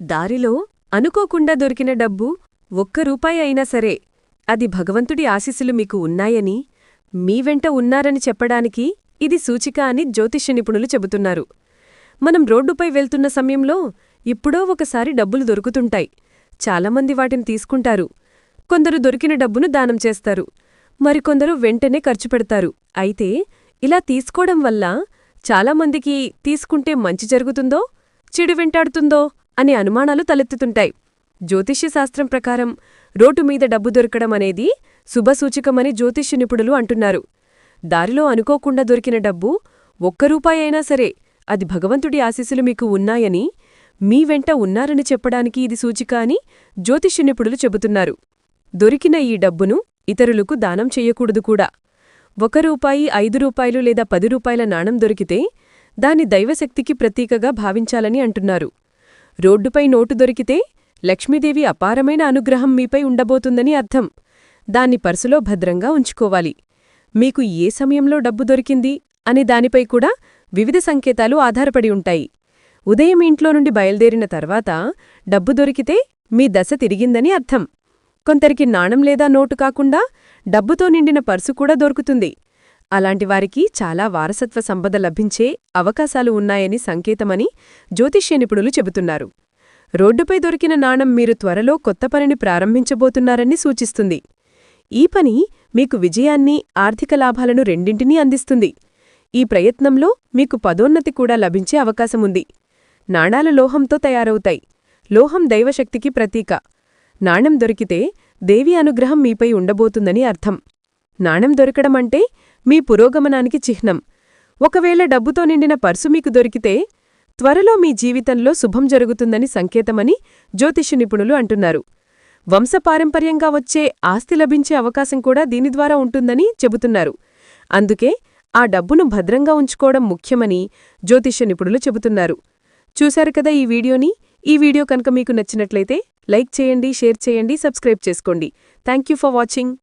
దారిలో అనుకోకుండా దొరికిన డబ్బు ఒక్క రూపాయి అయినా సరే అది భగవంతుడి ఆశీస్సులు మీకు ఉన్నాయని మీ వెంట ఉన్నారని చెప్పడానికి ఇది సూచిక అని జ్యోతిష్య నిపుణులు చెబుతున్నారు. మనం రోడ్డుపై వెళ్తున్న సమయంలో ఇప్పుడో ఒకసారి డబ్బులు దొరుకుతుంటాయి. చాలామంది వాటిని తీసుకుంటారు. కొందరు దొరికిన డబ్బును దానం చేస్తారు. మరికొందరు వెంటనే ఖర్చు పెడతారు. అయితే ఇలా తీసుకోవడం వల్ల చాలామందికి తీసుకుంటే మంచి జరుగుతుందో చెడు వెంటాడుతుందో అనే అనుమానాలు తలెత్తుతుంటాయి. జ్యోతిష్యశాస్త్రం ప్రకారం రోడ్డు మీద డబ్బు దొరకడం అనేది శుభసూచకమని జ్యోతిష్య నిపుణులు అంటున్నారు. దారిలో అనుకోకుండా దొరికిన డబ్బు ఒక్క రూపాయి అయినా సరే అది భగవంతుడి ఆశీస్సులు మీకు ఉన్నాయని మీ వెంట ఉన్నారని చెప్పడానికి ఇది సూచిక అని జ్యోతిష్య నిపుణులు చెబుతున్నారు. దొరికిన ఈ డబ్బును ఇతరులకు దానం చెయ్యకూడదు కూడా. ఒక రూపాయి ఐదు రూపాయలు లేదా పది రూపాయల నాణం దొరికితే దాని దైవశక్తికి ప్రతీకగా భావించాలని అంటున్నారు. రోడ్డుపై నోటు దొరికితే లక్ష్మీదేవి అపారమైన అనుగ్రహం మీపై ఉండబోతుందని అర్థం. దాన్ని పర్సులో భద్రంగా ఉంచుకోవాలి. మీకు ఏ సమయంలో డబ్బు దొరికింది? అనే దానిపై కూడా వివిధ సంకేతాలు ఆధారపడి ఉంటాయి. ఉదయం ఇంట్లో నుండి బయల్దేరిన తర్వాత డబ్బు దొరికితే మీ దశ తిరిగిందని అర్థం. కొందరికి నాణం లేదా నోటు కాకుండా డబ్బుతో నిండిన పర్సు కూడా దొరుకుతుంది. అలాంటి వారికి చాలా వారసత్వ సంపద లభించే అవకాశాలు ఉన్నాయని సంకేతమని జ్యోతిష్య నిపుణులు చెబుతున్నారు. రోడ్డుపై దొరికిన నాణం మీరు త్వరలో కొత్త పనిని ప్రారంభించబోతున్నారని సూచిస్తుంది. ఈ పని మీకు విజయాన్ని ఆర్థిక లాభాలను రెండింటినీ అందిస్తుంది. ఈ ప్రయత్నంలో మీకు పదోన్నతి కూడా లభించే అవకాశముంది నాణాలు లోహంతో తయారవుతాయి. లోహం దైవశక్తికి ప్రతీక. నాణం దొరికితే దేవి అనుగ్రహం మీపై ఉండబోతుందని అర్థం. నాణెం దొరకడం అంటే మీ పురోగమనానికి చిహ్నం. ఒకవేళ డబ్బుతో నిండిన పర్సు మీకు దొరికితే త్వరలో మీ జీవితంలో శుభం జరుగుతుందని సంకేతమని జ్యోతిష్య నిపుణులు అంటున్నారు. వంశపారంపర్యంగా వచ్చే ఆస్తి లభించే అవకాశం కూడా దీని ద్వారా ఉంటుందని చెబుతున్నారు. అందుకే ఆ డబ్బును భద్రంగా ఉంచుకోవడం ముఖ్యమని జ్యోతిష్య నిపుణులు చెబుతున్నారు. చూశారు కదా ఈ వీడియోని? ఈ వీడియో కనుక మీకు నచ్చినట్లయితే లైక్ చేయండి షేర్ చేయండి సబ్స్క్రైబ్ చేసుకోండి. Thank for watching.